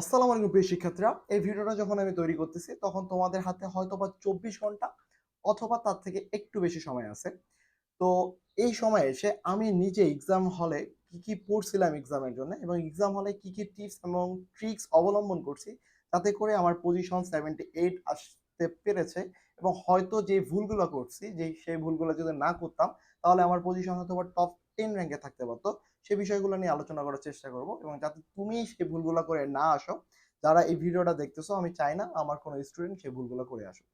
আসসালামু আলাইকুম প্রিয় শিক্ষার্থীরা, এই ভিডিওটা যখন আমি তৈরি করতেছি, তখন তোমাদের হাতে হয়তো বা চব্বিশ ঘণ্টা অথবা তার থেকে একটু বেশি সময় আছে। তো এই সময় এসে আমি নিজে এক্সাম হলে কি কি পড়ছিলাম এক্সামের জন্য এবং এক্সাম হলে কি কি টিপস এবং ট্রিক্স অবলম্বন করছি, তাতে করে আমার পজিশন সেভেন্টি এইট আসতে পেরেছে এবং হয়তো যে ভুলগুলো করছি, যে সেই ভুলগুলো যদি না করতাম, তাহলে আমার পজিশন হয়তো বা টপ টেন র্যাঙ্কে থাকতে পারতো। সে বিষয়গুলো নিয়ে আলোচনা করার চেষ্টা করব এবং যাতে তুমি সেই ভুলগুলো করে না আসো, যারা এই ভিডিওটা দেখতেছো আমি চাই না আমার কোনো স্টুডেন্ট সেই ভুলগুলো করে আসো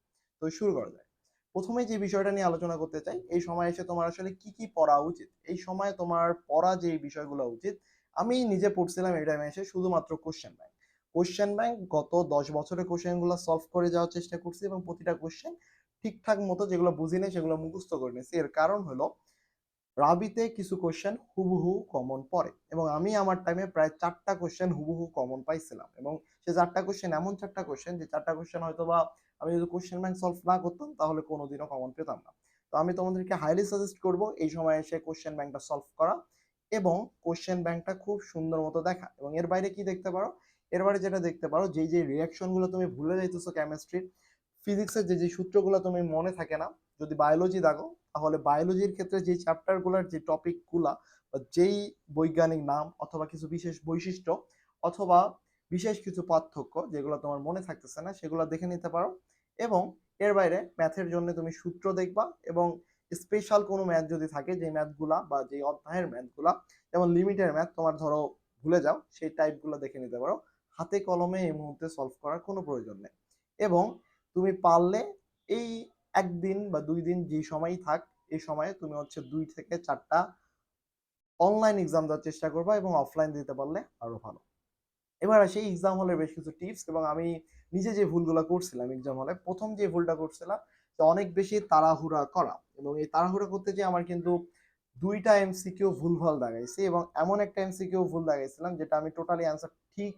তো শুরু করা যায়। প্রথমে যে বিষয়টা নিয়ে আলোচনা করতে চাই, এই সময় এসে তোমার আসলে কি কি পড়া উচিত? এই সময় তোমার পড়া যে বিষয়গুলো উচিত, আমি নিজে পড়ছিলাম এই টাইমে এসে শুধুমাত্র কোশ্চেন ব্যাংক কোশ্চেন ব্যাংক গত দশ বছরের কোশ্চেনগুলো সলভ করে যাওয়ার চেষ্টা করছি এবং প্রতিটা কোশ্চেন ঠিকঠাক মতো যেগুলো বুঝি নেই সেগুলো মুখস্থ করে নিয়েছি। এর কারণ হলো রাবিতে কিছু কোশ্চেন হুবহু কমন পড়ে এবং আমি আমার টাইমে প্রায় চারটা কোশ্চেন হুবহু কমন পাইছিলাম এবং সে চারটা কোশ্চেন এমন চারটা কোশ্চেন যে চারটা কোশ্চেন হয়তো বা আমি যদি কোশ্চেন ব্যাংক সলভ না করতাম তাহলে কোনোদিনও কমন পেতাম না। তো আমি তোমাদেরকে হাইলি সাজেস্ট করব এই সময় এসে কোশ্চেন ব্যাংকটা সলভ করা এবং কোশ্চেন ব্যাংকটা খুব সুন্দর মতো দেখা এবং এর বাইরে কি দেখতে পারো? এর বাইরে যেটা দেখতে পারো যেই যে রিয়াকশনগুলো তুমি ভুলে যাইতেছো কেমিস্ট্রির ফিজিক্সের যে যে সূত্রগুলো তুমি মনে থাকে না যদি বায়োলজি দেখো, তাহলে বায়োলজির ক্ষেত্রে যে চ্যাপ্টারগুলোর যে টপিকগুলা যেই বৈজ্ঞানিক নাম অথবা কিছু বিশেষ বৈশিষ্ট্য অথবা বিশেষ কিছু পার্থক্য যেগুলো তোমার মনে থাকতেছে না, সেগুলো দেখে নিতে পারো এবং এর বাইরে ম্যাথের জন্য তুমি সূত্র দেখবা এবং স্পেশাল কোনো ম্যাথ যদি থাকে যে ম্যাথগুলা বা যে অধ্যায়ের ম্যাথগুলা যেমন লিমিটের ম্যাথ তোমার ধরো ভুলে যাও, সেই টাইপগুলো দেখে নিতে পারো। হাতে কলমে এই মুহূর্তে সলভ করার কোনো প্রয়োজন নেই। এবং তুমি পারলে এই একদিন বা দুই দিন যে সময়ই থাক, এই সময়ে তুমি হচ্ছে দুই থেকে চারটা অনলাইন এক্সাম দেওয়ার চেষ্টা করবা এবং অফলাইন দিতে পারলে আরও ভালো। এবার আসি এক্সাম হলের বেশ কিছু টিপস এবং আমি নিজে যে ভুলগুলো করছিলাম এক্সাম হলে প্রথম যে ভুলটা করছিলাম যে অনেক বেশি তাড়াহুড়া করা এবং এই তাড়াহুড়া করতে যে আমার কিন্তু দুইটা এমসি এমসিকিউ ভুলভাল দাগাইছি এবং এমন একটা এমসিকিউ ভুল দাগাইছিলাম যেটা আমি টোটালি অ্যান্সার ঠিক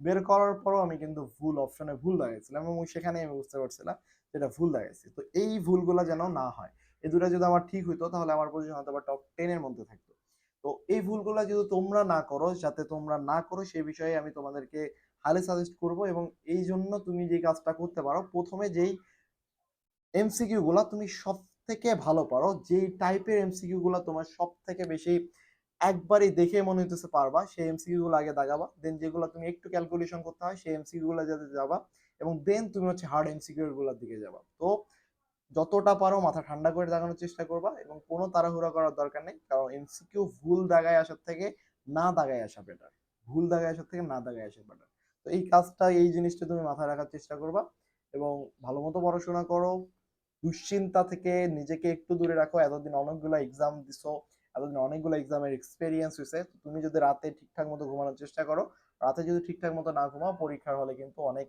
বের করার পরও আমি কিন্তু ভুল অপশনে ভুল দাগাইছিলাম এবং সেখানে আমি বুঝতে পারছিলাম যেটা ভুল দাগাইছি তো এই ভুলগুলো যেন না হয়। এই দুটা যদি আমার ঠিক হইতো, তাহলে আমার পজিশন হয়তো বা টপ টেনের মধ্যে থাকতো। তো এই ভুলগুলো যদি তোমরা না করো, যাতে তোমরা না করো সেই বিষয়ে আমি তোমাদেরকে হাইলি সাজেস্ট করব এবং এই জন্য তুমি যে কাজটা করতে পারো, প্রথমে যেই এমসিকিউ গুলা তুমি সব থেকে ভালো পারো, যেই টাইপের এমসিকিউ গুলা তোমার সব থেকে বেশি একবারই দেখে মনে হইতেছে পারবা, সেই এমসিকিউ গুলো আগে দাগাবা দেন যেগুলো তুমি একটু ক্যালকুলেশন করতে হয়, সেই এমসিকিউ গুলো যাতে যাবা, এবং দেন তুমি হচ্ছে হার্ড এমসিকিউ গুলোর দিকে যাবা। তো যতটা পারো মাথা ঠান্ডা করে দাগানোর চেষ্টা করবা, এবং কোনো তাড়াহুড়া করার দরকার নেই, কারণ এমসিকিউ ভুল দাগায় আসার থেকে না দাগায় আসা বেটার ভুল দাগায় আসার থেকে না দাগায় আসা বেটার তো এই কাজটা, এই জিনিসটা তুমি মাথায় রাখার চেষ্টা করবা, এবং ভালো মতো পড়াশোনা করো, দুশ্চিন্তা থেকে নিজেকে একটু দূরে রাখো, এতদিন অনেকগুলো এক্সাম দিছো এতদিন অনেকগুলো এক্সামের এক্সপিরিয়েন্স হয়েছে। তুমি যদি রাতে ঠিকঠাক মতো ঘুমানোর চেষ্টা করো, রাতে যদি ঠিকঠাক মতো না ঘুমাও, পরীক্ষার হলে কিন্তু অনেক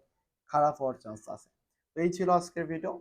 খারাপ হওয়ার চান্স আছে। তো এই ছিল আজকের ভিডিও